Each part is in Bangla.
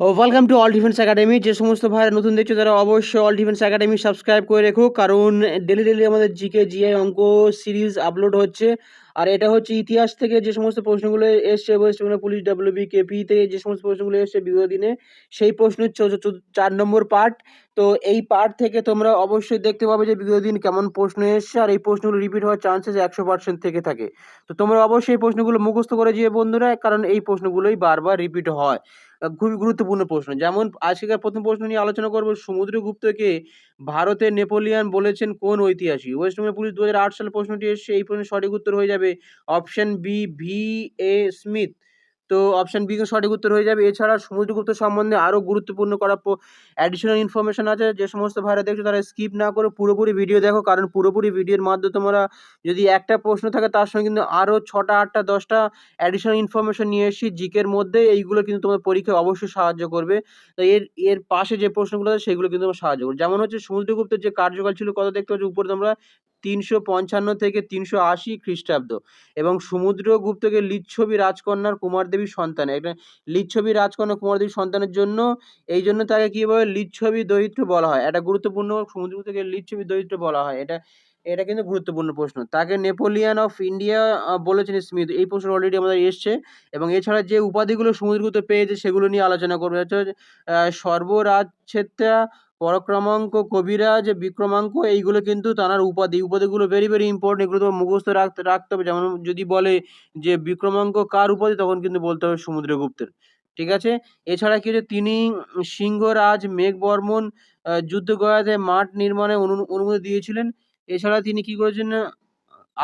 Welcome to all defence academy যে সমস্ত ভাইরা নতুন দেখছ, তারা অবশ্যই অল ডিফেন্স একাডেমি সাবস্ক্রাইব করে রেখো, কারণ ডেলি ডেলি আমাদের জিকে জিআই অঙ্ক সিরিজ আপলোড হচ্ছে। আর এটা হচ্ছে ইতিহাস থেকে যে সমস্ত প্রশ্নগুলো এসছে West Bengal police WB KP থেকে যে সমস্ত প্রশ্নগুলো এসছে বিগত দিনে, সেই প্রশ্নের চৌ- চৌ- চার নম্বর পার্ট তো এই পার্ট থেকে তোমরা অবশ্যই দেখতে পাবে যে বিগত দিন কেমন প্রশ্ন এসছে, আর এই প্রশ্নগুলো রিপিট হওয়ার চান্সেস একশো পার্সেন্ট থেকে থাকে। তো তোমরা অবশ্যই এই প্রশ্নগুলো মুখস্থ করে যেয়ে বন্ধুরা, কারণ এই প্রশ্নগুলোই বারবার রিপিট হয়। খুবই গুরুত্বপূর্ণ প্রশ্ন। যেমন আজকের প্রথম প্রশ্ন নিয়ে আলোচনা করব, সমুদ্রগুপ্তকে ভারতের নেপোলিয়ান বলেছেন কোন ঐতিহাসিক? ওয়েস্ট বেঙ্গল পুলিশ দু হাজার আট সালে প্রশ্নটি এসছে, এই প্রশ্নের সঠিক উত্তর হয়ে যাবে option B V A Smith তো অপশন বি সঠিক উত্তর হয়ে যাবে। এছাড়া সমুদ্রগুপ্ত সম্বন্ধে আরও গুরুত্বপূর্ণ করা অ্যাডিশনাল ইনফরমেশন আছে। যে সমস্ত ভাইরা দেখছ তারা স্কিপ না করে পুরোপুরি ভিডিও দেখো, কারণ পুরোপুরি ভিডিওর মাধ্যমে তোমরা যদি একটা প্রশ্ন থাকে, তার সঙ্গে কিন্তু আরও ছটা, আটটা, দশটা অ্যাডিশনাল ইনফরমেশন নিয়ে এসেছি। জিকের মধ্যে এইগুলো কিন্তু তোমার পরীক্ষায় অবশ্যই সাহায্য করবে। তো এর এর পাশে যে প্রশ্নগুলো আছে, সেগুলো কিন্তু তোমার সাহায্য করবে। যেমন হচ্ছে সমুদ্রগুপ্তের যে কার্যকাল ছিল, কত দেখতে পাচ্ছ? উপরে তোমরা তিনশো পঞ্চান্ন থেকে তিনশো আশি খ্রিস্টাব্দ। এবং সমুদ্রগুপ্তকে লিচ্ছবি রাজকন্যার কুমারদেবীর সন্তান। একটা লিচ্ছবি রাজকন্যা কুমারদেবীর সন্তানের জন্য এই জন্য তাকে কীভাবে লিচ্ছবি দরিদ্র বলা হয়? এটা গুরুত্বপূর্ণ সমুদ্রগুপ্তকে লিচ্ছবি দরিদ্র বলা হয়। এটা এটা কিন্তু গুরুত্বপূর্ণ প্রশ্ন। তাকে নেপোলিয়ান অফ ইন্ডিয়া বলেছেন স্মিথ। এই প্রশ্ন অলরেডি আমাদের এসছে এবং এছাড়া যে উপাধিগুলো সমুদ্রগুপ্ত পেয়েছে সেগুলো নিয়ে আলোচনা করবে। হচ্ছে আহ, সর্বরাজছেত্রা পরাক্রমাঙ্ক কবিরাজ বিক্রমাঙ্ক এইগুলো কিন্তু তার উপাধি। উপাধিগুলো ভেরি ভেরি ইম্পর্টেন্ট এগুলো তো মুখস্থ রাখতে রাখতে হবে। যেমন যদি বলে যে বিক্রমাঙ্ক কার উপাধি তখন কিন্তু বলতে হবে সমুদ্রগুপ্তের। ঠিক আছে? এছাড়া কি হচ্ছে? তিনি সিংহরাজ মেঘবর্মন যুদ্ধগয়াতে মাঠ নির্মাণে অনু- অনুমতি দিয়েছিলেন। এছাড়া তিনি কি করেছেন?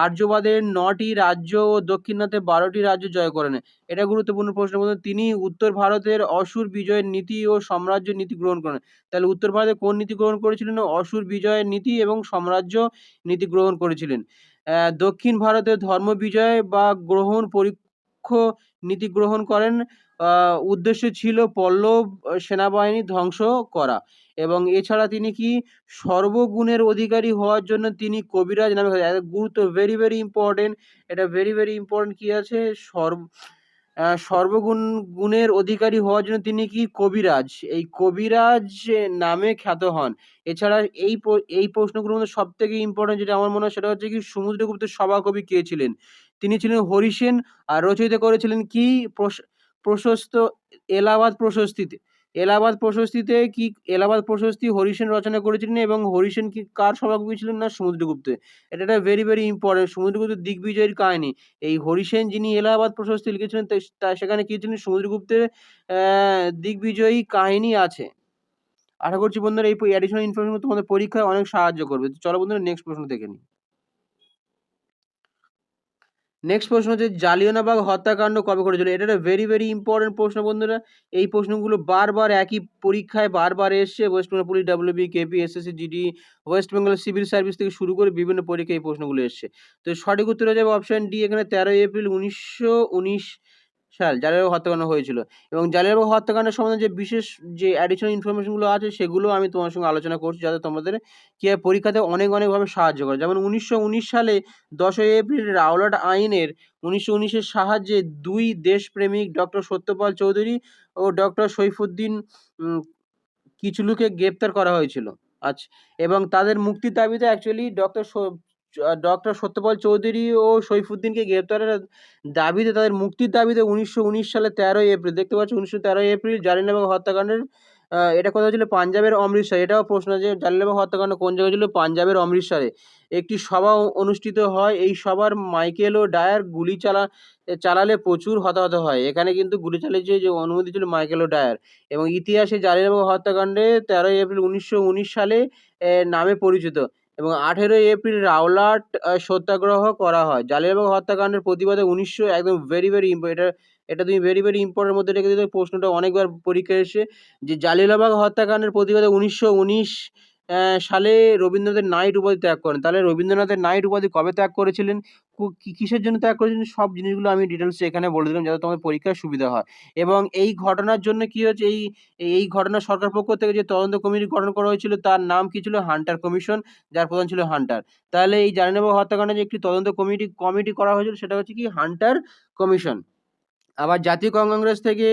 আর্যবাদের নটি রাজ্য ও দক্ষিণাতে বারোটি রাজ্য জয় করেন। এটা গুরুত্বপূর্ণ প্রশ্ন বলতে তিনি উত্তর ভারতের অসুর বিজয়ের নীতি ও সাম্রাজ্য নীতি গ্রহণ করেন। তাহলে উত্তর ভারতে কোন নীতি গ্রহণ করেছিলেন? অসুর বিজয়ের নীতি এবং সাম্রাজ্য নীতি গ্রহণ করেছিলেন। দক্ষিণ ভারতে ধর্ম বিজয় বা গ্রহণ পরীক্ষ নীতি গ্রহণ করেন। উদ্দেশ্য ছিল পল্লব সেনাবাহিনী ধ্বংস করা। এবং এছাড়া তিনি কি সর্বগুণের অধিকারী হওয়ার জন্য তিনি কবিরাজ নামে গুরুত্ব ভেরি ভেরি ইম্পর্টেন্ট এটা ভেরি ভেরি ইম্পর্টেন্ট কি আছে? সর্ব সর্বগুণ, গুণের অধিকারী হওয়ার জন্য তিনি কি কবিরাজ? এই কবিরাজ নামে খ্যাত হন। এছাড়া এই এই প্রশ্নগুলোর মধ্যে সব থেকে ইম্পর্টেন্ট যেটা আমার মনে হয় সেটা হচ্ছে কি সমুদ্রগুপ্তের সভাকবি কে ছিলেন? তিনি ছিলেন হরিসেন আর রচয়িতা করেছিলেন কি? প্রশ- প্রশস্ত এলাহাবাদ প্রশস্তিতে। এলাহাবাদ প্রশস্তিতে কি, এলাহাবাদ প্রশস্তি হরিসেন রচনা করেছিলেন এবং হরিসেন কি, কার সভাকবি ছিলেন না? সমুদ্রগুপ্ত। এটা একটা ভেরি ভেরি ইম্পর্টেন্ট সমুদ্রগুপ্তের দিগ্বিজয়ের কাহিনী। এই হরিসেন যিনি এলাহাবাদ প্রশস্তি লিখেছিলেন তা- তা সেখানে কি ছিলেন সমুদ্রগুপ্তের দিগ্বিজয়ী কাহিনী আছে। আশা করছি বন্ধুরা, এই অ্যাডিশনাল ইনফরমেশন তোমাদের পরীক্ষায় অনেক সাহায্য করবে। চলো বন্ধুরা নেক্সট প্রশ্ন দেখে নিই। নেক্সট প্রশ্ন হচ্ছে, জালিয়ানাবাগ হত্যাকাণ্ড কবে করেছিল এটা একটা ভেরি ভেরি ইম্পর্টেন্ট প্রশ্ন বন্ধুরা। এই প্রশ্নগুলো বারবার একই পরীক্ষায় বারবার এসছে। West Bengal police WB KP SSC GD West Bengal civil service থেকে শুরু করে বিভিন্ন পরীক্ষায় এই প্রশ্নগুলো এসছে। তো সঠিক উত্তর হয়ে যাবে অপশন ডি এখানে তেরোই এপ্রিল উনিশশো উনিশ সাল জালিয়ানবাগ হত্যাকাণ্ড হয়েছিল। এবং জালিয়ানবাগ হত্যাকাণ্ডের সম্বন্ধে যে বিশেষ যে অ্যাডিশনাল ইনফরমেশনগুলো আছে, সেগুলো আমি তোমার সঙ্গে আলোচনা করছি যাতে তোমাদের কি হয় পরীক্ষাতে অনেক অনেকভাবে সাহায্য করে। যেমন উনিশশো উনিশ সালে দশই এপ্রিল রাওলাট আইনের উনিশশো উনিশের সাহায্যে দুই দেশপ্রেমিক ডক্টর সত্যপাল চৌধুরী ও ডক্টর সৈফুদ্দিন কিচলুকে গ্রেপ্তার করা হয়েছিল। আচ্ছা এবং তাদের মুক্তির দাবিতে actually doctor doctor Satyapal Chaudhary ও সৈফুদ্দিনকে গ্রেপ্তারের দাবিতে, তাদের মুক্তির দাবিতে উনিশশো উনিশ সালে তেরোই এপ্রিল, দেখতে পাচ্ছি উনিশশো তেরোই এপ্রিল জালিয়ানবাগ হত্যাকাণ্ডের এটা কোথায় ছিল পাঞ্জাবের অমৃতসর। এটাও প্রশ্ন যে জালিয়ানবাগ হত্যাকাণ্ড কোন জায়গায় ছিল পাঞ্জাবের অমৃতসরে। একটি সভা অনুষ্ঠিত হয়। এই সভার মাইকেল ও ডায়ার গুলি চালা চালালে প্রচুর হতাহত হয়। এখানে কিন্তু গুলি চালিয়েছে যে অনুমতি ছিল মাইকেল ও ডায়ার। এবং ইতিহাসে জালিয়ানবাগ হত্যাকাণ্ডে তেরোই এপ্রিল উনিশশো উনিশ সালে নামে পরিচিত। এবং আঠেরোই এপ্রিল রাওলাট সত্যাগ্রহ করা হয়। জালিয়ানবাগ হত্যাকাণ্ডের প্রতিবাদে উনিশশো একদম ভেরি ভেরি এটা এটা তুমি ভেরি ভেরি ইম্পর্টেন্ট মধ্যে রেখে দিতে প্রশ্নটা অনেকবার পরীক্ষা এসে যে জালিয়ানবাগ হত্যাকাণ্ডের প্রতিবাদে উনিশশো উনিশ সালে রবীন্দ্রনাথের নাইট উপাধি ত্যাগ করেন। তাহলে রবীন্দ্রনাথের নাইট উপাধি কবে ত্যাগ করেছিলেন? কিসের জন্য ত্যাগ করেছিলেন? সব জিনিসগুলো আমি ডিটেলসে এখানে বলে দিলাম, যাতে তোমাদের পরীক্ষার সুবিধা হয়। এবং এই ঘটনার জন্য কি হচ্ছে এই এই ঘটনা সরকার পক্ষ থেকে যে তদন্ত কমিটি গঠন করা হয়েছিল, তার নাম কি ছিল? হান্টার কমিশন, যার প্রধান ছিল হান্টার। তাহলে এই জালিয়ানবাগ হত্যাকাণ্ডে যে একটি তদন্ত কমিটি কমিটি করা হয়েছিল, সেটা হচ্ছে কি? Hunter commission. আবার জাতীয় কংগ্রেস থেকে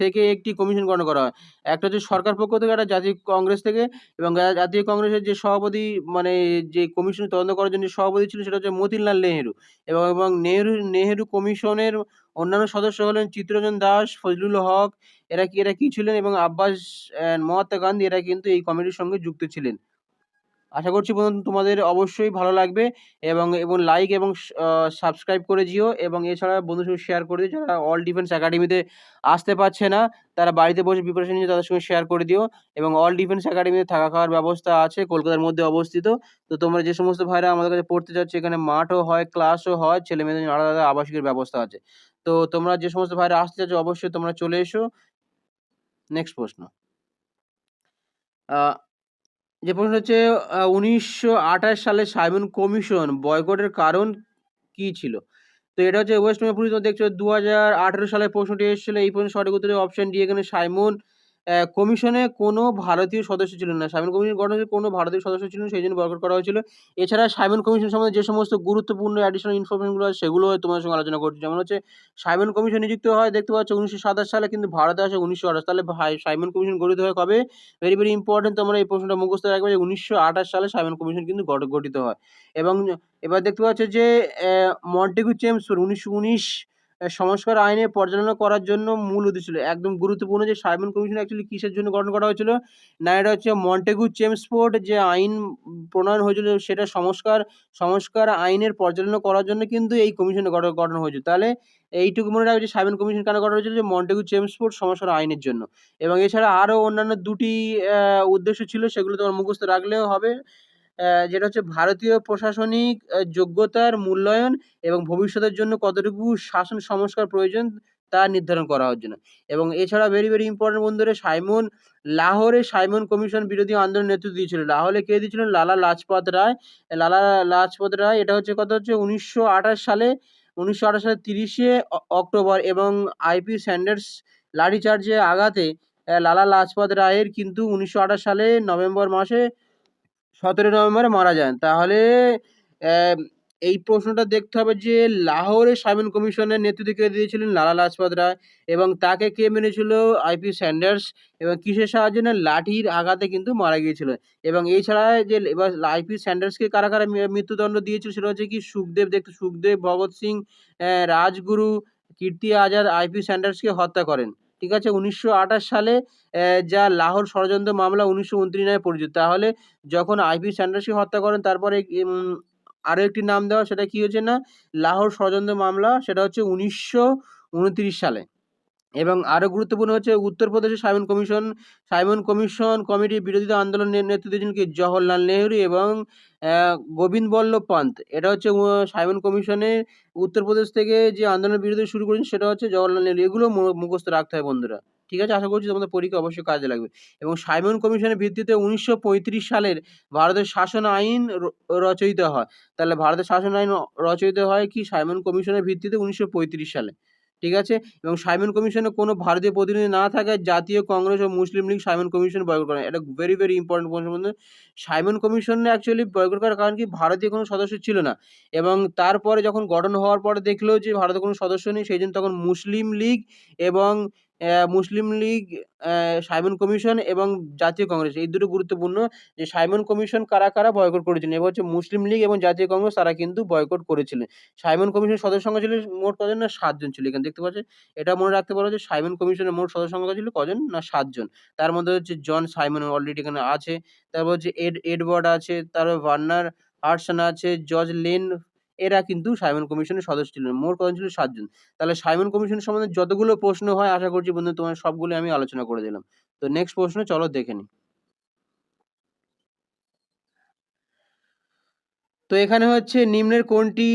থেকে একটি কমিশন গঠন করা হয়। একটা হচ্ছে সরকার পক্ষ থেকে, একটা জাতীয় কংগ্রেস থেকে এবং জাতীয় কংগ্রেসের যে সভাপতি মানে যে কমিশন তদন্ত করার জন্য সভাপতি ছিল সেটা হচ্ছে মতিলাল নেহেরু এবং এবং নেহেরু নেহেরু কমিশনের অন্যান্য সদস্য হলেন চিত্তরঞ্জন দাস, ফজলুল হক, এরা কি এরা কি ছিলেন এবং আব্বাস মহাত্মা গান্ধী, এরা কিন্তু এই কমিটির সঙ্গে যুক্ত ছিলেন। আশা করছি বন্ধু তোমাদের অবশ্যই ভালো লাগবে এবং এবং লাইক এবং সাবস্ক্রাইব করে দিও এবং এছাড়া বন্ধুর সঙ্গে শেয়ার করে দিও যারা অল ডিফেন্স একাডেমিতে আসতে পারছে না, তারা বাড়িতে বসে প্রিপারেশন নিয়ে তাদের সঙ্গে শেয়ার করে দিও এবং অল ডিফেন্স একাডেমিতে থাকা খাওয়ার ব্যবস্থা আছে কলকাতার মধ্যে অবস্থিত। তো তোমরা যে সমস্ত ভাইরা আমাদের কাছে পড়তে যাচ্ছে, এখানে মাঠও হয় ক্লাসও হয় ছেলে মেয়েদের আলাদা আলাদা আবাসিকের ব্যবস্থা আছে। তো তোমরা যে সমস্ত ভাইরা আসতে চাচ্ছ, অবশ্যই তোমরা চলে এসো। নেক্সট প্রশ্ন। যে প্রশ্ন হচ্ছে উনিশশো আঠাশ সালে সাইমন কমিশন বয়কটের কারণ কি ছিল? তো এটা হচ্ছে ওয়েস্ট তোমরা দেখছ দু হাজার আঠেরো সালে প্রশ্নটি এসেছিল, এই প্রশ্নের সঠিক উত্তরে অপশন ডি এখানে সাইমন কমিশনে কোনো ভারতীয় সদস্য ছিল না। সাইমন কমিশন গঠনে কোনো ভারতীয় সদস্য ছিল না, সেই জন্য বয়কট করা হয়েছিল। এছাড়া সাইমন কমিশন সম্বন্ধে যে সমস্ত গুরুত্বপূর্ণ অ্যাডিশনাল ইনফরমেশনগুলো আছে, সেগুলো তোমাদের সঙ্গে আলোচনা করছি। যেমন হচ্ছে, সাইমন কমিশন নিযুক্ত হয়, দেখতে পাচ্ছ, উনিশশো সাতাশ সালে, কিন্তু ভারতে আসে উনিশশো আঠাশ। ভাই- সাইমন কমিশন গঠিত হয় কবে? ভেরি ভেরি ইম্পর্টেন্ট তোমরা এই প্রশ্নটা মুখস্থ রাখবে যে উনিশশো আঠাশ সালে সাইমন কমিশন কিন্তু গঠ- গঠিত হয়। এবং এবার দেখতে পাচ্ছ যে মন্টেগু চেমসফোর্ড উনিশশো উনিশ সংস্কার আইনে পর্যালোচনা করার জন্য মূল উদ্দেশ্য ছিল। একদম গুরুত্বপূর্ণ যে সাইমন কমিশন অ্যাকচুয়ালি কিসের জন্য গঠন করা হয়েছিল, না এটা হচ্ছে মন্টেগু চেমসফোর্ড যে আইন প্রণয়ন হয়েছিল সেটা সংস্কার সংস্কার আইনের পর্যালোচনা করার জন্য কিন্তু এই কমিশন গঠন হয়েছিল। তাহলে এইটুকু মনে রাখবে যে সাইমন কমিশন কেন গঠন হয়েছিল? যে মন্টেগু চেমসফোর্ড সংস্কার আইনের জন্য। এবং এছাড়া আরও অন্যান্য দুটি উদ্দেশ্য ছিল, সেগুলো তোমার মুখস্থ রাখলেও হবে। যেটা হচ্ছে ভারতীয় প্রশাসনিক যোগ্যতার মূল্যায়ন এবং ভবিষ্যতের জন্য কতটুকু শাসন সংস্কার প্রয়োজন তা নির্ধারণ করা হওয়ার জন্য। এবং এছাড়া ভেরি ভেরি ইম্পর্টেন্ট বন্ধুরা, সাইমন, লাহোরে সাইমন কমিশন বিরোধী আন্দোলন নেতৃত্ব দিয়েছিল। লাহোরে কে দিয়েছিলেন লালা লাজপত রায়। লালা লাজপত রায়, এটা হচ্ছে কত হচ্ছে উনিশশো আঠাশ সালে, উনিশশো সালের তিরিশে অক্টোবর এবং আইপি স্যান্ডার্স লাঠিচার্জে আঘাতে লালা লাজপত রায়ের কিন্তু উনিশশো আঠাশ সালে নভেম্বর মাসে সতেরো নভেম্বর মারা যান। তাহলে এই প্রশ্নটা দেখতে হবে যে, লাহোরে সাইমন কমিশনের নেতৃত্ব কে দিয়েছিলেন? লালা লাজপত রায়। এবং তাকে কে মেনেছিল আইপি স্যান্ডার্স। এবং কিসের সাহায্যে না লাঠির আঘাতে কিন্তু মারা গিয়েছিল। এবং এছাড়া যে, এবার আইপি স্যান্ডার্সকে কারা কারা মৃত্যুদণ্ড দিয়েছিল সেটা হচ্ছে কি, সুখদেব, দেখতে সুখদেব, ভগৎ সিং রাজগুরু, কীর্তি আজাদ আইপি স্যান্ডার্সকে হত্যা করেন। ঠিক আছে? উনিশশো আঠাশ সালে যা লাহোর ষড়যন্ত্র মামলা উনিশশো উনত্রিশ নামে পরিচিত। তাহলে যখন আইপি স্যান্ডার্সকে হত্যা করেন, তারপরে আরও একটি নাম দেওয়া, সেটা কী হয়েছে না? লাহোর ষড়যন্ত্র মামলা, সেটা হচ্ছে উনিশশো উনত্রিশ সালে। এবং আরও গুরুত্বপূর্ণ হচ্ছে উত্তরপ্রদেশে সাইমন কমিশন। সাইমন কমিশন কমিটির বিরোধিতা আন্দোলনের নেতৃত্ব দিয়েছেন কি? জওহরলাল নেহরু এবং গোবিন্দ বল্লভ পান্ত। এটা হচ্ছে সাইমন কমিশনের উত্তরপ্রদেশ থেকে যে আন্দোলনের বিরুদ্ধে শুরু করেছেন সেটা হচ্ছে জওহরলাল নেহরু। এগুলো মুখস্থ রাখতে হয় বন্ধুরা। ঠিক আছে? আশা করছি তোমাদের পরীক্ষা অবশ্যই কাজে লাগবে। এবং সাইমন কমিশনের ভিত্তিতে উনিশশো পঁয়ত্রিশ সালের ভারতের শাসন আইন রচয়িত হয়। তাহলে ভারতের শাসন আইন রচয়িত হয় কি? সাইমন কমিশনের ভিত্তিতে উনিশশো পঁয়ত্রিশ সালে। ঠিক আছে? এবং সাইমন কমিশনে কোনো ভারতীয় প্রতিনিধি না থাকায় জাতীয় কংগ্রেস ও Muslim League Simon commission boycott করে এটা ভেরি ভেরি ইম্পর্টেন্ট বন্ধু সাইমন কমিশনে অ্যাকচুয়ালি বয়কট করার কারণ কি? ভারতীয় কোনো সদস্য ছিল না। এবং তারপরে যখন গঠন হওয়ার পরে দেখল যে ভারতের কোনো সদস্য নেই, সেই জন্য তখন মুসলিম লীগ এবং মুসলিম লীগ সাইমন কমিশন এবং জাতীয় কংগ্রেস এই দুটো গুরুত্বপূর্ণ যে সাইমন কমিশন কারা কারা বয়কট করেছিলেন। এবার হচ্ছে মুসলিম লীগ এবং জাতীয় কংগ্রেস তারা কিন্তু বয়কট করেছিলেন। সাইমন কমিশনের সদস্য সংখ্যা ছিল মোট কজন না সাতজন ছিল এখানে দেখতে পাচ্ছেন? এটা মনে রাখতে পারো যে সাইমন কমিশনের মোট সদস্য সংখ্যা ছিল কজন না সাতজন। তার মধ্যে হচ্ছে জন সাইমন অলরেডি এখানে আছে। তারপর হচ্ছে এড, এডওয়ার্ড আছে, তারপর ভার্নার হার্সন আছে জর্জ লেন এরা কিন্তু সাইমন কমিশনের সদস্য ছিলেন মোট কজন ছিল সাতজন। তাহলে সাইমন কমিশন সম্বন্ধে যতগুলো প্রশ্ন হয়, আশা করছি বন্ধু তোমার সবগুলো আমি আলোচনা করে দিলাম। তো নেক্সট প্রশ্ন, চলো দেখে নিই তো এখানে হচ্ছে নিম্নের কোনটি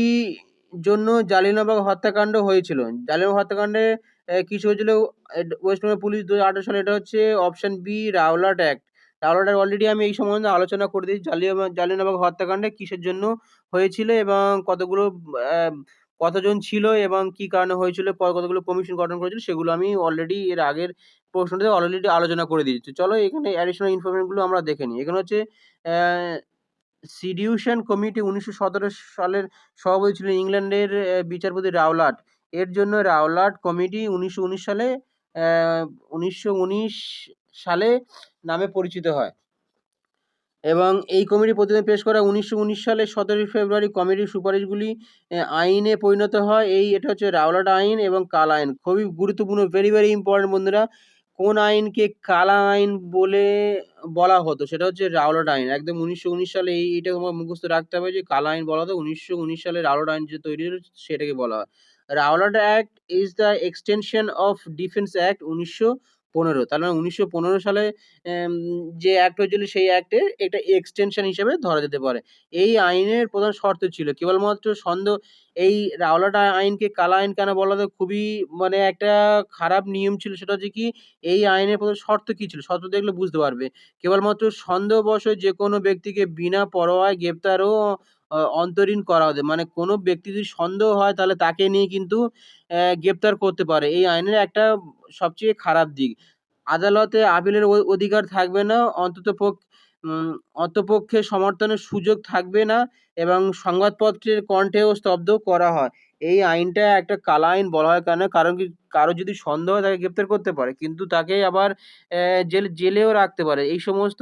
জন্য জালিয়ানবাগ হত্যাকাণ্ড হয়েছিল? জালিয়ানবাগ হত্যাকাণ্ডে কিছু হয়েছিল? এড- ওয়েস্ট বেঙ্গল পুলিশ দু হাজার সালে, এটা হচ্ছে option B Rowlatt act Rowlatt act already আমি এই সম্বন্ধে আলোচনা করে দিয়েছি। জালিয়ানবাগ জালিয়ানবাগ হত্যাকাণ্ডে কিসের জন্য হয়েছিল এবং কতগুলো কতজন ছিল এবং কি কারণে হয়েছিল, পরে কতগুলো কমিশন গঠন করেছিল, সেগুলো আমি অলরেডি এর আগের প্রশ্নটাতে অলরেডি আলোচনা করে দিয়েছি। চলো এখানে অ্যাডিশনাল ইনফরমেশনগুলো আমরা দেখে নিই। এখানে হচ্ছে সিডিউশন কমিটি উনিশশো সতেরো সালের সভাপতি ছিলেন ইংল্যান্ডের বিচারপতি রাওলাট। এর জন্য রাওলাট কমিটি উনিশশো উনিশ সালে উনিশশো উনিশ সালে নামে পরিচিত হয়। এবং এই কমিটি প্রতিবেদন পেশ করা উনিশশো উনিশ সালের সতেরোই ফেব্রুয়ারি কমিটির সুপারিশগুলি আইনে পরিণত হয়। এই, এটা হচ্ছে রাওলাট আইন এবং কালা আইন। খুবই গুরুত্বপূর্ণ ভেরি ভেরি ইম্পর্টেন্ট বন্ধুরা। কোন আইনকে কালা আইন বলে বলা হতো, সেটা হচ্ছে রাওলাট আইন। একদম উনিশশো উনিশ সালে এই এটা তোমার মুখস্থ রাখতে হবে যে কালা আইন বলা হতো, উনিশশো উনিশ সালে রাওলাট আইন যে তৈরি সেটাকে বলা হয়। Rowlatt act is the extension of defence act উনিশশো পনেরো। তার মানে উনিশশো পনেরো সালে যে অ্যাক্ট হয়েছিল সেই অ্যাক্টের একটা এক্সটেনশন হিসেবে ধরা যেতে পারে। এই আইনের প্রধান শর্ত ছিল, কেবলমাত্র সন্দেহ, এই রাওলাটা আইনকে কালা আইন কেন বলা হতো খুবই মানে একটা খারাপ নিয়ম ছিল, সেটা হচ্ছে কি, এই আইনের প্রধান শর্ত কী ছিল? শর্ত দেখলে বুঝতে পারবে। কেবলমাত্র সন্দেহবশত যে কোনো ব্যক্তিকে বিনা পরোয়ায় গ্রেপ্তার ও অন্তরীণ করা হতো। মানে কোনো ব্যক্তি যদি সন্দেহ হয়, তাহলে তাকে নিয়ে কিন্তু গ্রেপ্তার করতে পারে। এই আইনের একটা সবচেয়ে খারাপ দিক। আদালতে আপিলের অধিকার থাকবে না, অন্তত অন্তপক্ষে সমর্থনের সুযোগ থাকবে না এবং সংবাদপত্রের কণ্ঠেও স্তব্ধ করা হয়। এই আইনটা একটা কালা আইন বলা হয় কেন? কারণ কি কারও যদি সন্দেহ তাকে গ্রেপ্তার করতে পারে। কিন্তু তাকে আবার জেল জেলেও রাখতে পারে। এই সমস্ত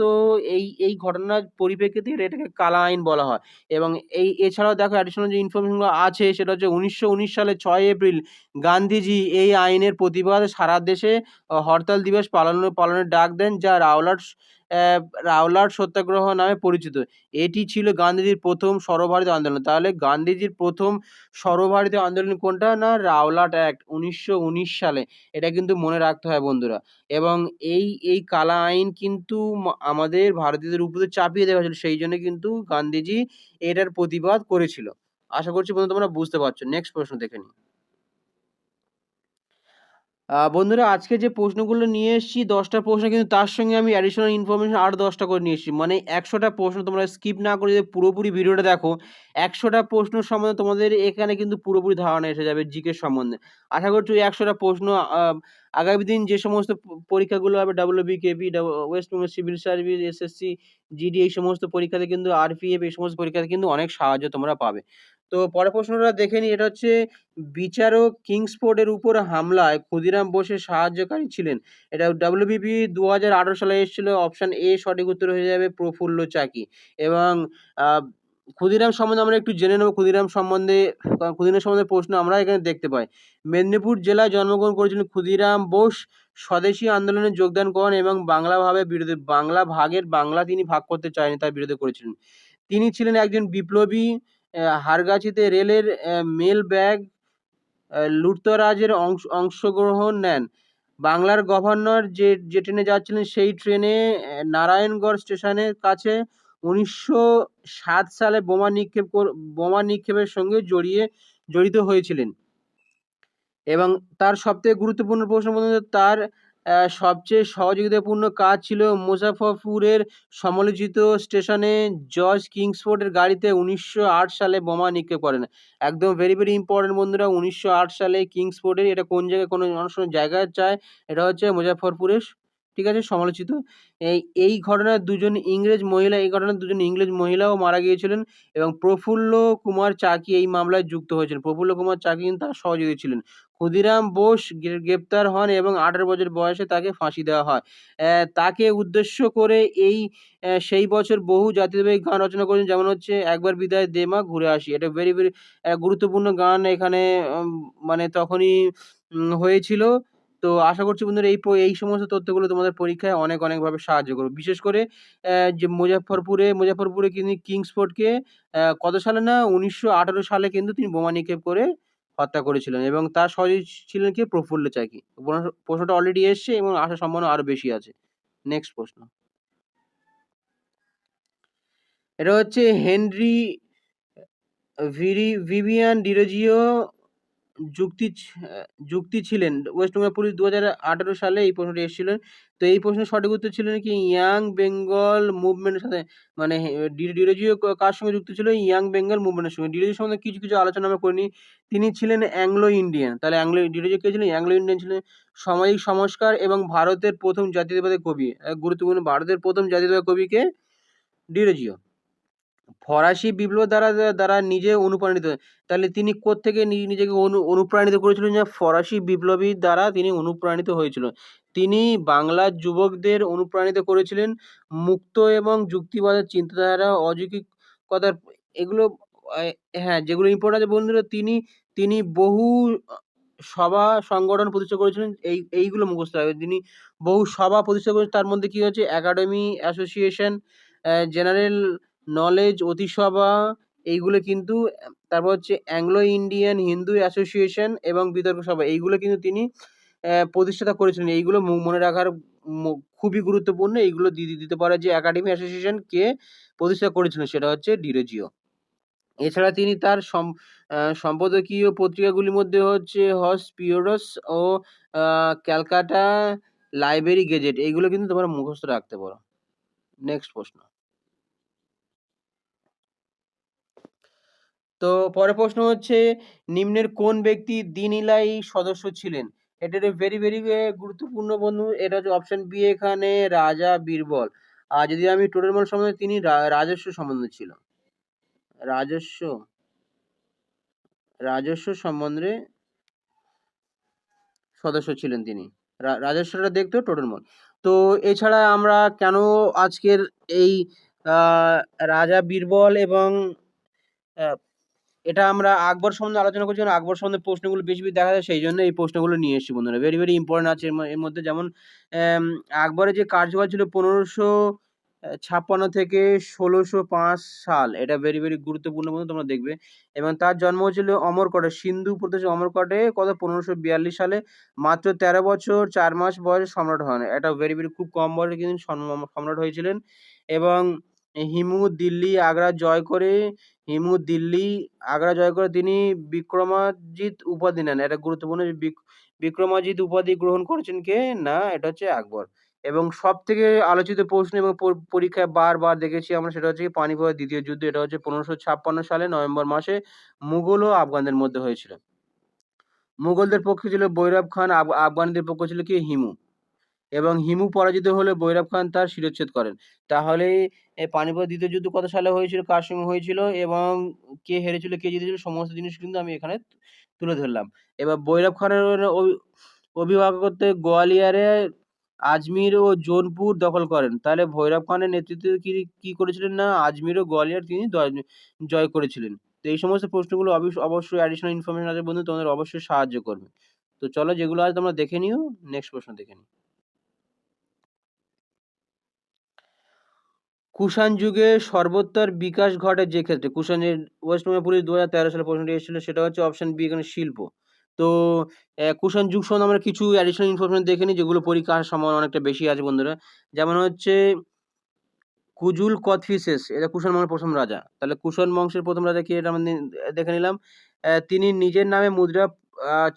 এই এই ঘটনার পরিপ্রেক্ষিতে এটাকে কালা আইন বলা হয়। এবং এই এছাড়াও দেখো অ্যাডিশনাল যে ইনফরমেশনগুলো আছে সেটা হচ্ছে উনিশশো উনিশ সালের ছয় এপ্রিল গান্ধীজি এই আইনের প্রতিবাদে সারা দেশে হরতাল দিবস পালন পালনের ডাক দেন যা রাওলাট আহ, রাওলাট সত্যাগ্রহ নামে পরিচিত। এটি ছিল গান্ধীজির প্রথম সর্বভারতীয় আন্দোলন। তাহলে গান্ধীজির প্রথম সর্বভারতীয় আন্দোলন কোনটা? না রাওলাট অ্যাক্ট উনিশশো উনিশ সালে। এটা কিন্তু মনে রাখতে হয় বন্ধুরা। এবং এই এই কালা আইন কিন্তু আমাদের ভারতীয়দের উপরে চাপিয়ে দেওয়া হয়েছিল। সেই জন্য কিন্তু গান্ধীজি এটার প্রতিবাদ করেছিল। আশা করছি বন্ধু তোমরা বুঝতে পারছ। নেক্সট প্রশ্ন দেখে নিই। বন্ধুরা, আজকে যে প্রশ্নগুলো নিয়ে এসেছি, দশটা প্রশ্ন কিন্তু তার সঙ্গে আমি অ্যাডিশনাল ইনফরমেশন আরও দশটা করে নিয়ে এসেছি। মানে একশোটা প্রশ্ন তোমরা স্কিপ না করে যদি পুরোপুরি ভিডিওটা দেখো, একশোটা প্রশ্ন সম্বন্ধে তোমাদের এখানে কিন্তু পুরোপুরি ধারণা এসে যাবে জিকে সম্বন্ধে। আশা করছি ওই একশোটা প্রশ্ন আগামী দিন যে সমস্ত পরীক্ষাগুলো হবে WB KP West Bengal civil service SSC GD এই সমস্ত পরীক্ষাতে কিন্তু আরপিএফ এই সমস্ত পরীক্ষাতে কিন্তু অনেক সাহায্য তোমরা পাবে। তো পরের প্রশ্নটা দেখে নিই, এটা হচ্ছে বিচারক কিংসফোর্ডের উপর হামলায় ক্ষুদিরাম বোসের সাহায্যকারী ছিলেন। এটা ডাব্লিউবিপি দু হাজার আঠারো সালে এসেছিল অপশান এ সঠিক উত্তর হয়ে যাবে প্রফুল্ল চাকি। এবং ক্ষুদিরাম সম্বন্ধে আমরা একটু জেনে নেব। ক্ষুদিরাম সম্বন্ধে ক্ষুদিরাম সম্বন্ধে প্রশ্ন আমরা এখানে দেখতে পাই। মেদিনীপুর জেলায় জন্মগ্রহণ করেছিলেন ক্ষুদিরাম বোস। স্বদেশী আন্দোলনে যোগদান করেন এবং বাংলা ভাবে বিরোধী, বাংলা ভাগের বাংলা তিনি ভাগ করতে চায়নি তার বিরোধী করেছিলেন। তিনি ছিলেন একজন বিপ্লবী হারগাছিতে রেলের মেল ব্যাগ লুটতরাজের অংশ, অংশগ্রহণ নেন। বাংলার গভর্নর যে যে ট্রেনে যাচ্ছিলেন সেই ট্রেনে নারায়ণগড় স্টেশনের কাছে উনিশশো সাত সালে বোমা নিক্ষেপ বোমা নিক্ষেপের সঙ্গে জড়িয়ে, জড়িত হয়েছিলেন। এবং তার সবথেকে গুরুত্বপূর্ণ প্রশ্ন তার সবচেয়ে সহযোগিতাপূর্ণ কাজ ছিল মুজাফরপুরের সমালোচিত স্টেশনে জর্জ কিংসফোর্ডের গাড়িতে উনিশশো আট সালে বোমা নিক্ষেপ করেন। একদম ভেরি ভেরি ইম্পর্টেন্ট বন্ধুরা, উনিশশো আট সালে কিংসফোর্ডের, এটা কোন জায়গায়, কোনো মানুষের জায়গা জায়গায় চায়, এটা হচ্ছে মুজাফরপুরের ঠিক আছে, সমালোচিত। এই এই ঘটনায় দুজন ইংরেজ মহিলা, এই ঘটনায় দুজন ইংরেজ মহিলাও মারা গিয়েছিলেন এবং প্রফুল্ল কুমার চাকি এই মামলায় যুক্ত হয়েছিলেন। প্রফুল্ল কুমার চাকি কিন্তু তার সহযোগী ছিলেন। ক্ষুদিরাম বোস গ্রেপ্তার হন এবং আঠারো বছর বয়সে তাকে ফাঁসি দেওয়া হয়। তাকে উদ্দেশ্য করে এই সেই বছর বহু জাতীয়তাবাদী গান রচনা করেছেন। যেমন হচ্ছে, একবার বিদায় দে মা, ঘুরে আসি। এটা ভেরি ভেরি গুরুত্বপূর্ণ গান এখানে মানে তখনই হয়েছিল। তো আশা করছি বন্ধুরা এই এই সমস্ত তথ্যগুলো তোমাদের পরীক্ষায় অনেক, অনেকভাবে সাহায্য করবে। বিশেষ করে যে মুজাফরপুরে মুজাফরপুরে কিন্তু কিংসফোর্ডকে কত সালে না, উনিশশো আঠারো সালে কিন্তু তিনি বোমা নিক্ষেপ করে হত্যা করেছিলেন এবং তার সহযোগী ছিলেন কি? প্রফুল্ল চাকি। প্রশ্ন- প্রশ্নটা অলরেডি এসছে এবং আসার সম্ভাবনা আরও বেশি আছে। নেক্সট প্রশ্ন। এটা হচ্ছে হেনরি ভিরি, ভিভিয়ান ডিরোজিও যুক্তি যুক্তি ছিলেন। ওয়েস্ট বেঙ্গল পুলিশ দু হাজার আঠারো সালে এই প্রশ্নটি এসেছিলেন তো এই প্রশ্নের সঠিক উত্তর ছিলেন কি ইয়াং বেঙ্গল মুভমেন্টের সাথে মানে ডিরোজিও কার সঙ্গে যুক্ত ছিল? ইয়াং বেঙ্গল মুভমেন্টের সঙ্গে। ডিরোজিও সম্বন্ধে কিছু কিছু আলোচনা আমরা করিনি। তিনি ছিলেন অ্যাংলো ইন্ডিয়ান তাহলে অ্যাংলো ডিরোজিও কে ছিলেন? অ্যাংলো ইন্ডিয়ান ছিলেন সামাজিক সংস্কার এবং ভারতের প্রথম জাতীয়তাবাদী কবি। গুরুত্বপূর্ণ ভারতের প্রথম জাতীয়তাবাদী কবিকে ডিরোজিও। ফরাসি বিপ্লব দ্বারা দ্বারা নিজে অনুপ্রাণিত। তাহলে তিনি কোত্থেকে নিজেকে অনু, অনুপ্রাণিত করেছিলেন? যে ফরাসি বিপ্লবীর দ্বারা তিনি অনুপ্রাণিত হয়েছিল। তিনি বাংলার যুবকদের অনুপ্রাণিত করেছিলেন। মুক্ত এবং যুক্তিবাদের চিন্তাধারা, অযৌক্তিকতার এগুলো হ্যাঁ যেগুলো ইম্পর্টেন্ট আছে বন্ধুরা, তিনি তিনি বহু সভা সংগঠন প্রতিষ্ঠা করেছিলেন। এই, এইগুলো মুখস্থ রাখবে। তিনি বহু সভা প্রতিষ্ঠা করেছেন তার মধ্যে কি হচ্ছে একাডেমি অ্যাসোসিয়েশন জেনারেল নলেজ অতিসভা, এইগুলো কিন্তু, তারপর হচ্ছে অ্যাংলো ইন্ডিয়ান হিন্দু অ্যাসোসিয়েশন এবং বিতর্ক সভা, এইগুলো কিন্তু তিনি প্রতিষ্ঠাতা করেছিলেন। এইগুলো মনে রাখার খুবই গুরুত্বপূর্ণ। এইগুলো দিতে দিতে পারে যে একাডেমি অ্যাসোসিয়েশন কে প্রতিষ্ঠা করেছিলেন, সেটা হচ্ছে ডিরোজিও এছাড়া তিনি তার সম সম্পাদকীয় পত্রিকাগুলির মধ্যে হচ্ছে হস পিওরস ও ক্যালকাটা লাইব্রেরি গেজেট এইগুলো কিন্তু তোমরা মুখস্থ রাখতে পারো। নেক্সট প্রশ্ন। তো পরের প্রশ্ন হচ্ছে, নিম্নের কোন ব্যক্তি দিনিলাই সদস্য ছিলেন? এটা ভেরি ভেরি গুরুত্বপূর্ণ বন্ধু, এটা হচ্ছে অপশন বি এখানে রাজা বীরবল। আর যদি আমি টোটাল সম্বন্ধে, তিনি রাজস্ব সম্বন্ধে ছিল। রাজস্ব রাজস্ব সম্বন্ধে সদস্য ছিলেন তিনি। রাজস্বটা দেখতো টোটাল মল তো এছাড়া আমরা কেন আজকের এই রাজা বীরবল এবং এটা আমরা আকবর সম্বন্ধে আলোচনা করছি আকবর সম্বন্ধে প্রশ্নগুলো বেশি বেশি দেখা যায়, সেই জন্য এই প্রশ্নগুলো নিয়ে এসেছি বন্ধুরা। ভেরি ভেরি ইম্পর্টেন্ট আছে এর মধ্যে। যেমন আকবরের যে কার্যকাল ছিল পনেরোশো ছাপ্পান্ন থেকে ষোলোশো পাঁচ সাল, এটা ভেরি ভেরি গুরুত্বপূর্ণ বন্ধু, তোমরা দেখবে। এবং তার জন্ম হয়েছিল অমরকটে, সিন্ধু প্রদেশ অমরকটে, কত? পনেরোশো বিয়াল্লিশ সালে। মাত্র তেরো বছর, চার মাস বয়সে সম্রাট হন। এটা ভেরি ভেরি খুব কম বয়সে কিন্তু সম্রাট হয়েছিলেন। এবং হিমু দিল্লি, আগ্রা জয় করে হিমু, দিল্লি, আগ্রা জয় করে তিনি বিক্রমাজিৎ উপাধি নেন। এটা গুরুত্বপূর্ণ যে উপাধি গ্রহণ করেছেন কে? না, এটা হচ্ছে আকবর। এবং সব থেকে আলোচিত প্রশ্ন এবং পরীক্ষায় বারবার দেখেছি আমরা, সেটা হচ্ছে পানিপথের দ্বিতীয় যুদ্ধ। এটা হচ্ছে পনেরোশো ছাপ্পান্ন সালে নভেম্বর মাসে মুঘল ও আফগানদের মধ্যে হয়েছিল। মুঘলদের পক্ষে ছিল বৈরব খান, আফ- আফগানদের পক্ষে ছিল কি? হিমু। এবং হিমু পরাজিত হলে বৈরব খান তার শিরচ্ছেদ করেন। তাহলে পানিপথ দ্বিতীয় যুদ্ধ কত সালে হয়েছিল, কার সঙ্গে হয়েছিল এবং কে হেরেছিল, কে জিতেছিল, সমস্ত জিনিস কিন্তু আমি এখানে তুলে ধরলাম। এবার বৈরব খানের অভি- অভিভাবকত্বে গোয়ালিয়রে আজমির ও জোনপুর দখল করেন। তাহলে ভৈরব খানের নেতৃত্বে কি কি করেছিলেন না? আজমির ও গোয়ালিয়র তিনি জয় করেছিলেন। তো এই সমস্ত প্রশ্নগুলো অবশ্য- অবশ্যই অ্যাডিশনাল ইনফরমেশন আছে বন্ধু, তোমাদের অবশ্যই সাহায্য করবে। তো চলো যেগুলো আছে তোমরা দেখে নিও নেক্সট প্রশ্ন দেখে নিও কুষাণ যুগে সর্বোত্তর বিকাশ ঘটে যে ক্ষেত্রে, কুষাণের ওয়েস্ট বেঙ্গল পুলিশ দু হাজার তেরো সালে প্রশ্নটি এসেছিল, সেটা হচ্ছে অপশন বি এখানে শিল্প। তো কুষাণ যুগ সম্বন্ধে আমরা কিছু অ্যাডিশনাল ইনফরমেশন দেখে নিই, যেগুলো পরীক্ষা আসার সম্ভাবনা অনেকটা বেশি আছে বন্ধুরা। যেমন হচ্ছে কুজুল কথফিসেস এটা কুষাণ বংশের প্রথম রাজা। তাহলে কুষাণ বংশের প্রথম রাজা কি এটা আমরা দেখে নিলাম। তিনি নিজের নামে মুদ্রা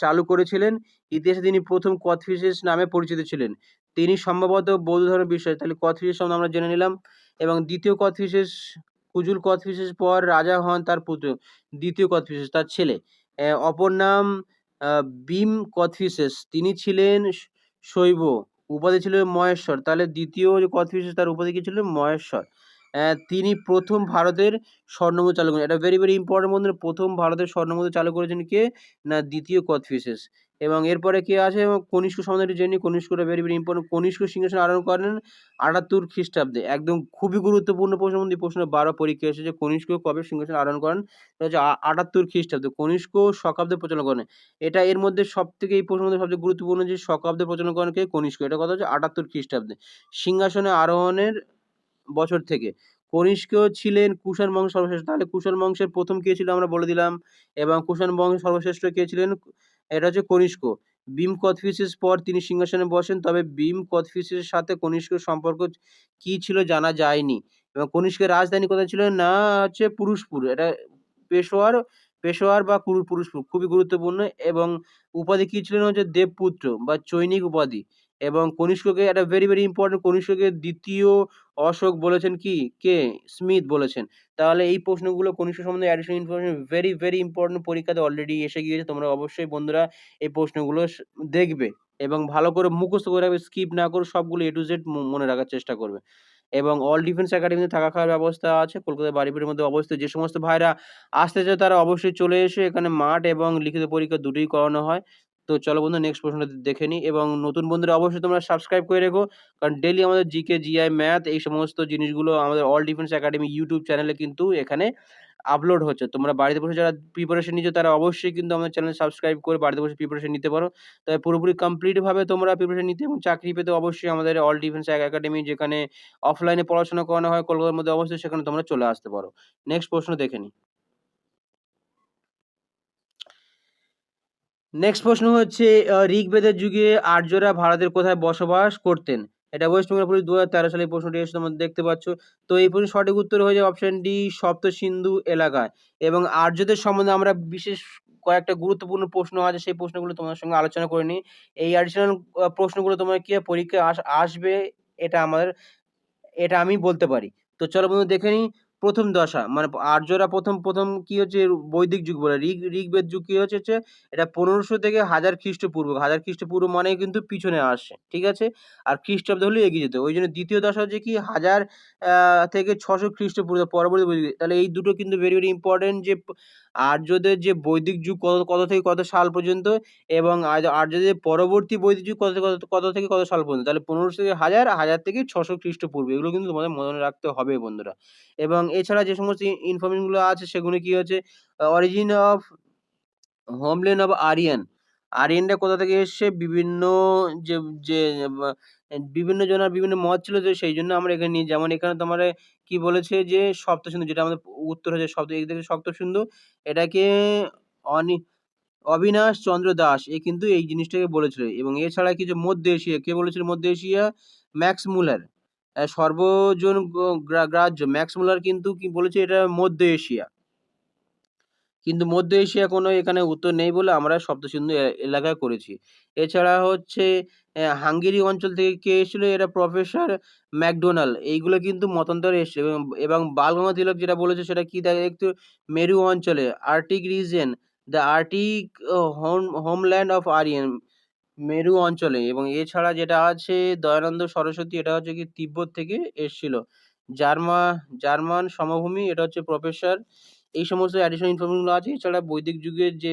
চালু করেছিলেন। ইতিহাসে তিনি প্রথম কথফিসেস নামে পরিচিত ছিলেন। তিনি সম্ভবত বৌদ্ধ ধর্মের বিশ্বাস তাহলে কথফিসেস সম্বন্ধে আমরা জেনে নিলাম। এবং দ্বিতীয় কথফিসেস কুজুল কথফিসেস পর রাজা হন তার পুত্র, দ্বিতীয় কথফিসেস তার ছেলে। অপর নাম বিম কথফিসেস তিনি ছিলেন শৈব, উপাধি ছিল মহেশ্বর। তাহলে দ্বিতীয় যে কথফিসেস তার উপাধি কি ছিল? মহেশ্বর। তিনি প্রথম ভারতের স্বর্ণমুদ্রা চালু করেন এটা ভেরি ভেরি ইম্পর্টেন্ট বন্ধু প্রথম ভারতের স্বর্ণমুদ্রা চালু করেছেন কে? না, দ্বিতীয় কথফিসেস এবং এরপরে কে আছে? কনিষ্ক সম্বন্ধে একটু জেনে। কনিষ্কটা ভেরি ভেরি ইম্পর্টেন্ট কনিষ্ক সিংহাসন আরোহণ করেন আটাত্তর খ্রিস্টাব্দে। একদম খুবই গুরুত্বপূর্ণ প্রশ্ন মধ্যে প্রশ্ন বারো পরীক্ষা এসেছে কনিষ্ক কবে সিংহাসন আরোহণ করেন? এটা হচ্ছে আটাত্তর খ্রিস্টাব্দে। কনিষ্ক শকাব্দে প্রচলন করেন। এটা এর মধ্যে সব থেকে এই প্রশ্ন মধ্যে সবচেয়ে গুরুত্বপূর্ণ যে শকাব্দে প্রচলন করেন কে? কনিষ্ক। এটা কথা হচ্ছে আটাত্তর খ্রিস্টাব্দে। সিংহাসনে আরোহণের বছর থেকে কনিষ্ক ছিলেন কুষাণ বংশ সর্বশ্রেষ্ঠ। তাহলে কুষাণ বংশের প্রথম কে ছিল আমরা বলে দিলাম। এবং কুষাণ বংশের সর্বশ্রেষ্ঠ কে ছিলেন? এটা হচ্ছে কনিষ্ক। বিম কথফিসের পর তিনি সিংহাসনে বসেন, তবে বিম কথফিসের সাথে কনিষ্কের সম্পর্ক কি ছিল জানা যায়নি। এবং কনিষ্কের রাজধানী কোথায় ছিল? না, হচ্ছে পুরুষপুর। এটা পেশোয়ার পেশোয়ার বা পুরুষপুর। খুবই গুরুত্বপূর্ণ। এবং উপাধি কি ছিলেন হচ্ছে দেবপুত্র বা চৈনিক উপাধি। এবং কনিষ্ককে একটা ভেরি ভেরি ইম্পর্টেন্ট কনিষ্ককে দ্বিতীয় অশোক বলেছেন কি? কে? স্মিথ বলেছেন। তাহলে এই প্রশ্নগুলো কনিষ্ক সম্বন্ধে additional information very very important পরীক্ষাতে অলরেডি এসে গিয়েছে। তোমরা অবশ্যই বন্ধুরা এই প্রশ্নগুলো দেখবে এবং ভালো করে মুখস্থ করে রাখবে। স্কিপ না করে সবগুলো এ টু জেড মনে রাখার চেষ্টা করবে। এবং অল ডিফেন্স একাডেমিতে থাকা খাওয়ার ব্যবস্থা আছে। কলকাতার বাড়িপুরের মধ্যে অবস্থিত যে সমস্ত ভাইরা আসতে চায় তারা অবশ্যই চলে এসে এখানে মাঠ এবং লিখিত পরীক্ষা দুটোই করানো হয়। তো চলো বন্ধু নেক্সট প্রশ্নটা দেখে নিই এবং নতুন বন্ধুরা অবশ্যই তোমরা সাবস্ক্রাইব করে রেখো। কারণ ডেলি আমাদের জিকে জিআই ম্যাথ এই সমস্ত জিনিসগুলো আমাদের অল ডিফেন্স একাডেমি ইউটিউব চ্যানেলে কিন্তু এখানে আপলোড হচ্ছে। তোমরা বাড়িতে বসে যারা প্রিপারেশন নিচ্ছ, তারা অবশ্যই কিন্তু আমাদের চ্যানেল সাবস্ক্রাইব করে বাড়িতে বসে প্রিপারেশন নিতে পারো। তাই পুরোপুরি কমপ্লিটভাবে তোমরা প্রিপারেশন নিতে এবং চাকরি পেতে অবশ্যই আমাদের অল ডিফেন্স একাডেমি যেখানে অফলাইনে পড়াশোনা করানো হয়, কলকাতার মধ্যে অবশ্যই সেখানে তোমরা চলে আসতে পারো। নেক্সট প্রশ্ন দেখে নিই। নেক্সট প্রশ্ন হচ্ছে ঋগ্বেদের যুগে আর্যরা ভারতের কোথায় বসবাস করতেন? এটা ওয়েস্ট বেঙ্গল পুলিশ দু হাজার তেরো সালে প্রশ্নটি এসে তোমরা দেখতে পাচ্ছ। তো এই প্রশ্নের সঠিক উত্তর হয়ে যাবে অপশন ডি সপ্ত সিন্ধু এলাকায়। এবং আর্যদের সম্বন্ধে আমরা বিশেষ কয়েকটা গুরুত্বপূর্ণ প্রশ্ন আছে, সেই প্রশ্নগুলো তোমার সঙ্গে আলোচনা করে নিই। এই অ্যাডিশনাল প্রশ্নগুলো তোমার কি পরীক্ষায় আস- আসবে, এটা আমাদের, এটা আমি বলতে পারি। তো চলো বন্ধু দেখে নিই। প্রথম দশা। মানে আর্যরা প্রথম প্রথম কি হচ্ছে বৈদিক যুগ বলে। ঋগ, ঋগবেদ যুগ কি হচ্ছে এটা পনেরোশো থেকে হাজার খ্রিস্টপূর্ব। হাজার খ্রিস্টপূর্ব মানে কিন্তু পিছনে আসে, ঠিক আছে? আর খ্রিস্টাব্দ হলে এগিয়ে যেত। ওই জন্য দ্বিতীয় দশা হচ্ছে কি হাজার থেকে ছশো খ্রিস্টপূর্ব পরবর্তী তাহলে এই দুটো কিন্তু ভেরি ভেরি ইম্পর্টেন্ট যে আর্যদের যে বৈদিক যুগ কত কত থেকে কত সাল পর্যন্ত এবং আর্য- আর্যদের পরবর্তী বৈদিক যুগ কত কত কত থেকে কত সাল পর্যন্ত, তাহলে পনেরোশো থেকে হাজার হাজার থেকে ছশো খ্রিস্টপূর্ব, এগুলো কিন্তু তোমাদের মনে রাখতে হবে বন্ধুরা। এবং এছাড়া যে সমস্ত ইনফরমেশনগুলো আছে, সেগুলো কি হচ্ছে? Origin of homeland of Aryan আরিয়ানরা কোথা থেকে এসছে? বিভিন্ন যে যে বিভিন্ন জনের বিভিন্ন মত ছিল যে, সেই জন্য আমরা এখানে নিই যেমন এখানে তোমার কি বলেছে যে সপ্তসিন্ধু যেটা আমাদের উত্তর হচ্ছে থেকে সপ্তসিন্ধু এটাকে অনি, অবিনাশ চন্দ্র দাস, এ কিন্তু এই জিনিসটাকে বলেছিল। এবং এছাড়া কি যে মধ্য এশিয়া কে বলেছিল মধ্য এশিয়া ম্যাক্স মুলার। সর্বজন গ্রাহ্য। ম্যাক্স মুলার কিন্তু কি বলেছে? এটা মধ্য এশিয়া কিন্তু মধ্য এশিয়া কোনো এখানে উত্তর নেই বলে আমরা সপ্তসিন্ধু এলাকায় করেছি। এছাড়া হচ্ছে হাঙ্গেরি অঞ্চল থেকে কে এসেছিল? এরা প্রফেসর ম্যাকডোনাল্ড। এইগুলো কিন্তু মতান্তরে এসেছে এবং এবং বালগঙ্গা তিলক যেটা বলেছে সেটা কি দেখে একটু মেরু অঞ্চলে, Arctic region the Arctic home, homeland of Aryan, মেরু অঞ্চলে। এবং এছাড়া যেটা আছে, দয়ানন্দ সরস্বতী, এটা হচ্ছে কি তিব্বত থেকে এসেছিল। জার্মা, জার্মান সমভূমি, এটা হচ্ছে প্রফেসর। এই সমস্ত অ্যাডিশনাল ইনফরমেশনগুলো আছে। এছাড়া বৈদিক যুগের যে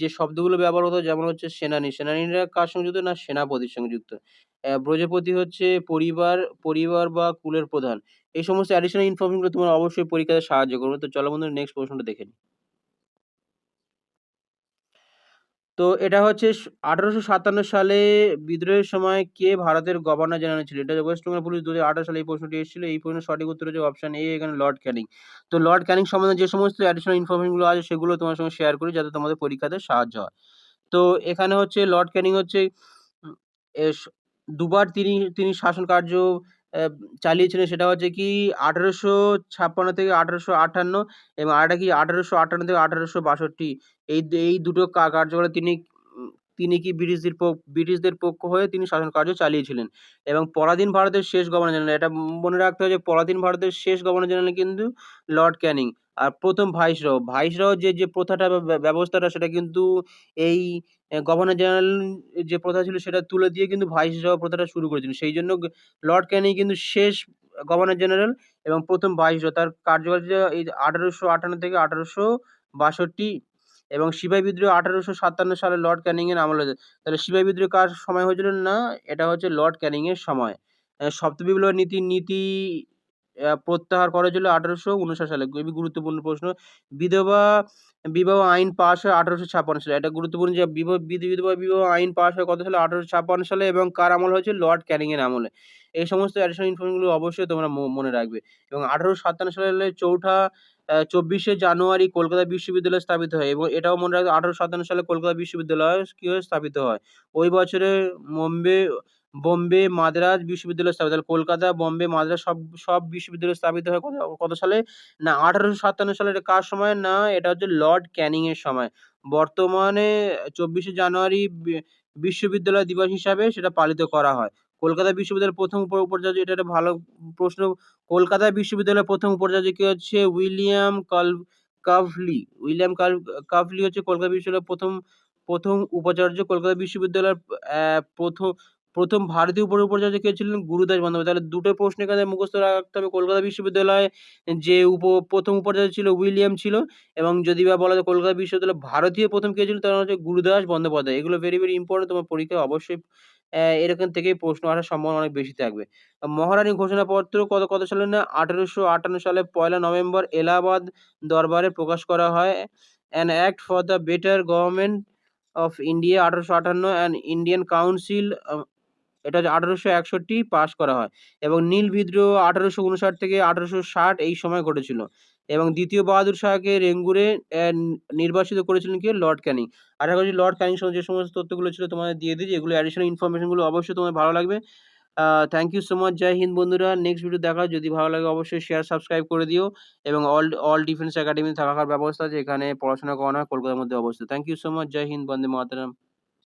যে শব্দগুলো ব্যবহার হতো যেমন হচ্ছে সেনানী, সেনানীরা কার সঙ্গে যুক্ত? না, সেনাপতির সঙ্গে যুক্ত। ব্রজপতি হচ্ছে পরিবার পরিবার বা কুলের প্রধান। এই সমস্ত অ্যাডিশনাল ইনফরমেশনগুলো তোমার অবশ্যই পরীক্ষাতে সাহায্য করবে। তো চলো বন্ধু নেক্সট প্রশ্নটা দেখে নিই। তো এটা হচ্ছে আঠারোশো সাতান্ন সালে বিদ্রোহের সময় কে ভারতের গভর্নর জেনারেল ছিল এটা ওয়েস্ট বেঙ্গল পুলিশ দু হাজার আঠারো সালে এই প্রশ্নটি এসেছিল। এই প্রশ্নের সঠিক উত্তর হচ্ছে অপশন এ এখানে লর্ড ক্যানিং তো লর্ড ক্যানিং সম্বন্ধে যে সমস্ত অ্যাডিশনাল ইনফরমেশনগুলো আছে, সেগুলো তোমার সঙ্গে শেয়ার করি যাতে তোমাদের পরীক্ষাতে সাহায্য হয়। তো এখানে হচ্ছে লর্ড ক্যানিং হচ্ছে দুবার তিনি তিনি শাসন কার্য চালিয়েছিলেন সেটা হচ্ছে কি আঠারোশো ছাপ্পান্ন থেকে আঠারোশো আটান্ন এবং আরেকটা কি আঠারোশো আটান্ন থেকে আঠারোশো বাষট্টি। এই এই দুটো কার্যকালে তিনি তিনি কি ব্রিটিশদের ব্রিটিশদের পক্ষ হয়ে তিনি শাসন কার্য চালিয়েছিলেন। এবং পরাধীন ভারতের শেষ গভর্নর জেনারেল, এটা মনে রাখতে হবে যে পরাধীন ভারতের শেষ গভর্নর জেনারেল কিন্তু লর্ড ক্যানিং। আর প্রথম ভাইসরহ ভাইসরহ যে যে প্রথাটা ব্যবস্থাটা সেটা কিন্তু এই গভর্নর জেনারেল যে প্রথা ছিল সেটা তুলে দিয়ে কিন্তু ভাইসরহ প্রথাটা শুরু করেছিলেন। সেই জন্য লর্ড ক্যানিং কিন্তু শেষ গভর্নর জেনারেল এবং প্রথম ভাইসরহ তার কার্যকাল এই আঠারোশো আটান্ন থেকে আঠারোশো বাষট্টি এবং সিপাহি বিদ্রোহ আঠারোশো সাতান্ন সালে লর্ড ক্যানিং এর আমলে হয়েছে। তাহলে সিপাহি বিদ্রোহ কার সময় হয়েছিল না? এটা হচ্ছে লর্ড ক্যানিং এর সময়। সপ্ত বিপ্লবের নীতি নীতি প্রত্যাহার করা হয়েছিল আঠারোশো উনষাট সালে। খুবই গুরুত্বপূর্ণ প্রশ্ন। বিধবা, বিবাহ আইন পাশ হয় আঠারোশো ছাপ্পান্ন সালে। এটা গুরুত্বপূর্ণ যে বিধবা, বিবাহ আইন পাশ হয় কত সালে? আঠারোশো ছাপ্পান্ন সালে এবং কার আমল হয়েছে লর্ড ক্যানিং এর আমলে। এই সমস্ত অ্যাডিশনাল ইনফরমেশনগুলো অবশ্যই তোমরা মনে রাখবে। এবং আঠারোশো সাতান্ন সালে চৌঠা চব্বিশে জানুয়ারি কলকাতা বিশ্ববিদ্যালয় স্থাপিত হয় এবং এটাও মনে রাখবে আঠারোশো সাতান্ন সালে কলকাতা বিশ্ববিদ্যালয় কি হয়? স্থাপিত হয়। ওই বছরে বোম্বে বোম্বে, মাদ্রাজ বিশ্ববিদ্যালয় স্থাপিত হয় কলকাতা, বোম্বে, মাদ্রাজ সব সব বিশ্ববিদ্যালয় স্থাপিত হয় কত সালে? না, আঠারোশো সাতান্ন সালে এটা কার সময়? না, এটা হচ্ছে লর্ড ক্যানিং এর সময়। বর্তমানে চব্বিশে জানুয়ারি বিশ্ববিদ্যালয় দিবস হিসাবে সেটা পালিত করা হয়। কলকাতা বিশ্ববিদ্যালয়ের প্রথম উপ- উপাচার্য, এটা একটা ভালো প্রশ্ন। কলকাতা বিশ্ববিদ্যালয়ের প্রথম উপাচার্য কি হচ্ছে উইলিয়াম কাল, কাভলি। উইলিয়াম কাল, কাভলি হচ্ছে কলকাতা বিশ্ববিদ্যালয়ের প্রথম প্রথম উপাচার্য। কলকাতা বিশ্ববিদ্যালয়ের প্রথম প্রথম ভারতীয় উপ উপাচার্য কে ছিলেন গুরুদাস বন্দ্যোপাধ্যায়। তাহলে দুটো প্রশ্ন এখানে মুখস্থ রাখতে হবে। কলকাতা বিশ্ববিদ্যালয়ে যে উপ, প্রথম উপাচার্য ছিল উইলিয়াম ছিল এবং যদি বা বলা যায় কলকাতা বিশ্ববিদ্যালয়ে ভারতীয় প্রথম কে ছিল, তার হচ্ছে গুরুদাস বন্দ্যোপাধ্যায়। এগুলো ভেরি ভেরি ইম্পর্টেন্ট তোমার পরীক্ষায় অবশ্যই এরকম থেকেই প্রশ্ন আসার সম্ভাবনা অনেক বেশি থাকবে। মহারানী ঘোষণাপত্র কত কত সালে না? আঠারোশো আটান্ন সালে পয়লা নভেম্বর এলাহাবাদ দরবারে প্রকাশ করা হয়। An act for the better government of India আঠারোশো আটান্ন অ্যান্ড ইন্ডিয়ান কাউন্সিল এটা আঠারোশো একষট্টি পাস করা হয় এবং নীল বিদ্রোহ আঠারোশো উনষাট থেকে আঠারোশো ষাট এই সময় ঘটেছিল এবং দ্বিতীয় বাহাদুর শাহকে রেঙ্গুরে আহ, নির্বাচিত করেছিলেন কি? লর্ড ক্যানিং। আশা করছি লর্ড ক্যানিং যে সমস্ত তথ্যগুলো ছিল তোমাদের দিয়ে দিয়েছি এগুলো অ্যাডিশনাল ইনফরমেশনগুলো অবশ্যই তোমার ভালো লাগবে। থ্যাংক ইউ সো মাচ জয় হিন্দ বন্ধুরা। নেক্সট ভিডিও দেখা যদি ভালো লাগে অবশ্যই শেয়ার সাবস্ক্রাইব করে দিও এবং অল অল ডিফেন্স একাডেমি থাকার ব্যবস্থা আছে এখানে পড়াশোনা করানো হয় কলকাতার মধ্যে অবস্থিত। Thank you so much Joy Hind Vande Mataram.